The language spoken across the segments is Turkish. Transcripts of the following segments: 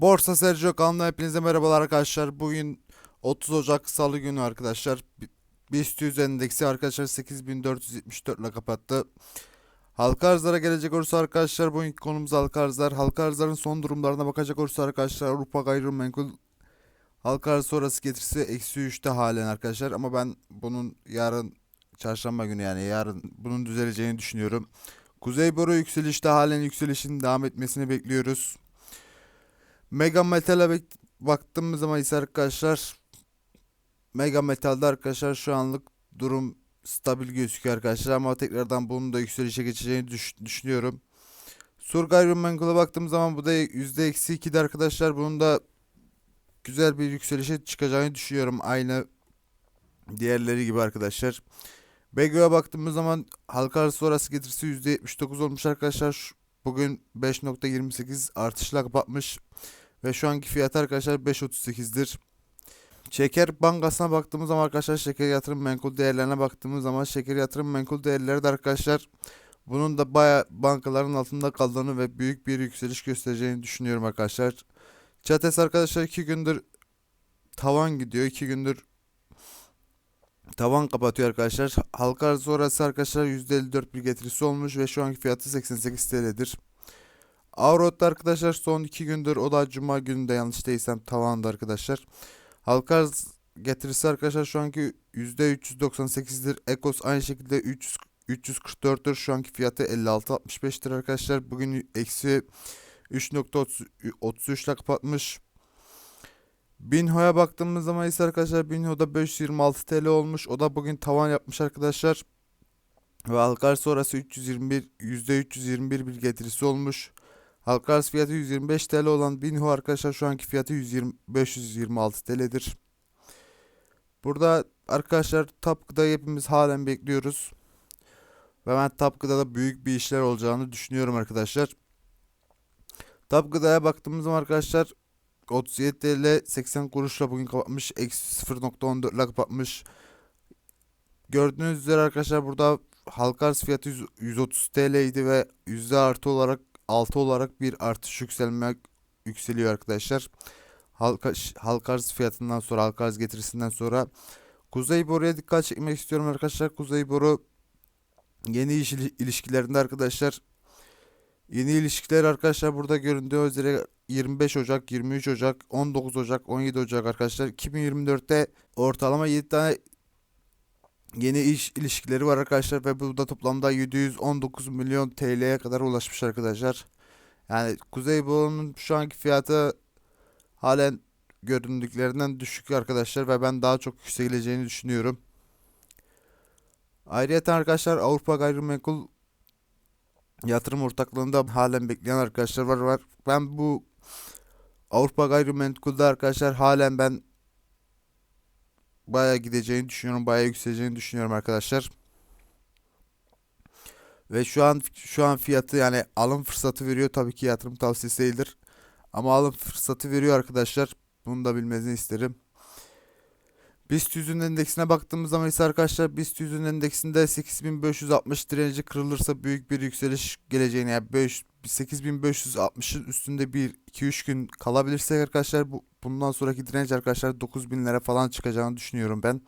Borsa Sergio kanalına hepinize merhabalar arkadaşlar. Bugün 30 Ocak Salı günü arkadaşlar. Bi- BIST 100 endeksi arkadaşlar 8474 ile kapattı. Halka arzlara gelecek olursa arkadaşlar bugünkü konumuz halka arzlar. Halka arzların son durumlarına bakacak olursa arkadaşlar Avrupa gayrimenkul halka arz sonrası getirisi eksi 3'te halen arkadaşlar. Ama ben bunun yarın çarşamba günü yani yarın bunun düzeleceğini düşünüyorum. Kuzey Boru yükselişte halen yükselişin devam etmesini bekliyoruz. Mega Metal'e baktığımız zaman ise arkadaşlar Mega Metal'de arkadaşlar şu anlık durum stabil gözüküyor arkadaşlar ama tekrardan bunun da yükselişe geçeceğini düş- düşünüyorum. Sur Gayrimenkul'a baktığımız zaman bu da %-2'de arkadaşlar bunun da güzel bir yükselişe çıkacağını düşünüyorum aynı diğerleri gibi arkadaşlar. Bego'ya baktığımız zaman halka arası sonrası getirisi %79 olmuş arkadaşlar. Bugün 5.28 artışla kapatmış. Ve şu anki fiyatı arkadaşlar 5.38'dir. Şeker Bankası'na baktığımız zaman arkadaşlar şeker yatırım menkul değerlerine baktığımız zaman şeker yatırım menkul değerleri de arkadaşlar bunun da baya bankaların altında kaldığını ve büyük bir yükseliş göstereceğini düşünüyorum arkadaşlar. Çates arkadaşlar 2 gündür tavan gidiyor. 2 gündür tavan kapatıyor arkadaşlar. Halka arz sonrası arkadaşlar %54 bir getirisi olmuş ve şu anki fiyatı 88 TL'dir. Avrot'ta arkadaşlar son 2 gündür o da cuma gününde yanlış değilsem tavanda arkadaşlar. Halka arz getirisi arkadaşlar şu anki %398'dir. Ekos aynı şekilde 300 344'tür. Şu anki fiyatı 56.65'tir arkadaşlar. Bugün eksi 3.33 ile kapatmış. Binho'ya baktığımız zaman ise arkadaşlar Binho'da 526 TL olmuş. O da bugün tavan yapmış arkadaşlar. Ve halka arz sonrası 321 %321 bir getirisi olmuş. Halka arz fiyatı 125 TL olan Binho arkadaşlar şu anki fiyatı 120 526 TL'dir. Burada arkadaşlar Tapkı'da hepimiz halen bekliyoruz. Ve ben Tapkı'da da büyük bir işler olacağını düşünüyorum arkadaşlar. Tapkı'daya baktığımız zaman arkadaşlar 37 TL 80 kuruşla bugün kapatmış. Eksi 0.14 ile kapatmış. Gördüğünüz üzere arkadaşlar burada halka arz fiyatı 100 130 TL idi ve yüzde artı olarak 6 olarak bir artış yükselme yükseliyor arkadaşlar. Halka, halka arz fiyatından sonra halka arz getirisinden sonra Kuzey Boru'ya dikkat çekmek istiyorum arkadaşlar. Kuzey Boru yeni iş ili- ilişkilerinde arkadaşlar yeni ilişkiler arkadaşlar burada göründüğü üzere 25 Ocak, 23 Ocak, 19 Ocak, 17 Ocak arkadaşlar 2024'te ortalama 7 tane yeni iş ilişkileri var arkadaşlar ve bu da toplamda 719 milyon TL'ye kadar ulaşmış arkadaşlar. Yani Kuzey Boru'nun şu anki fiyatı halen göründüklerinden düşük arkadaşlar ve ben daha çok yükseleceğini düşünüyorum. Ayrıca arkadaşlar Avrupa Gayrimenkul Yatırım Ortaklığında halen bekleyen arkadaşlar var var. Ben bu Avrupa Gayrimenkul'da arkadaşlar halen ben baya gideceğini düşünüyorum. Baya yükseleceğini düşünüyorum arkadaşlar. Ve şu an şu an fiyatı yani alım fırsatı veriyor. Tabii ki yatırım tavsiyesi değildir. Ama alım fırsatı veriyor arkadaşlar. Bunu da bilmenizi isterim. BIST 100'ün endeksine baktığımız zaman ise arkadaşlar BIST 100'ün endeksinde 8560 direnci kırılırsa büyük bir yükseliş geleceğini yani 5 8560'ın üstünde bir 2-3 gün kalabilirsek arkadaşlar bu, bundan sonraki direnç arkadaşlar 9000'lere falan çıkacağını düşünüyorum ben.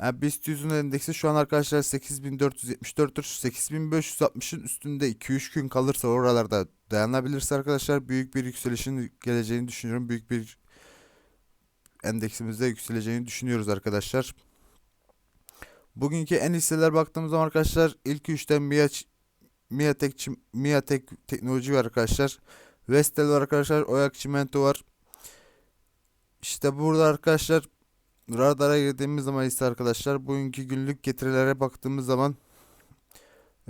Yani BIST 100'ün endeksi şu an arkadaşlar 8474'tür. 8560'ın üstünde 2-3 gün kalırsa oralarda dayanabilirse arkadaşlar büyük bir yükselişin geleceğini düşünüyorum. Büyük bir endeksimizde yükseleceğini düşünüyoruz arkadaşlar. Bugünkü en hisseler baktığımız zaman arkadaşlar ilk üçte Miaç Miatek, Çim- Miatek teknoloji var arkadaşlar. Vestel var arkadaşlar. Oyak Çimento var. İşte burada arkadaşlar radara girdiğimiz zaman ise arkadaşlar bugünkü günlük getirilere baktığımız zaman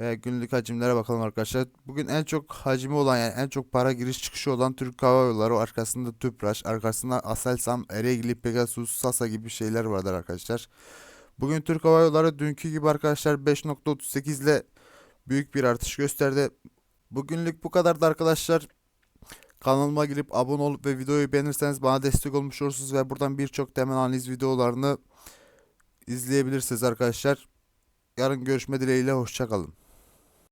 ve günlük hacimlere bakalım arkadaşlar. Bugün en çok hacmi olan yani en çok para giriş çıkışı olan Türk Hava Yolları arkasında Tüpraş, arkasında Aselsan, Ereğli, Pegasus, Sasa gibi şeyler vardır arkadaşlar. Bugün Türk Hava Yolları dünkü gibi arkadaşlar 5.38 ile büyük bir artış gösterdi. Bugünlük bu kadardı arkadaşlar. Kanalıma girip abone olup ve videoyu beğenirseniz bana destek olmuş olursunuz ve buradan birçok temel analiz videolarını izleyebilirsiniz arkadaşlar. Yarın görüşme dileğiyle hoşçakalın.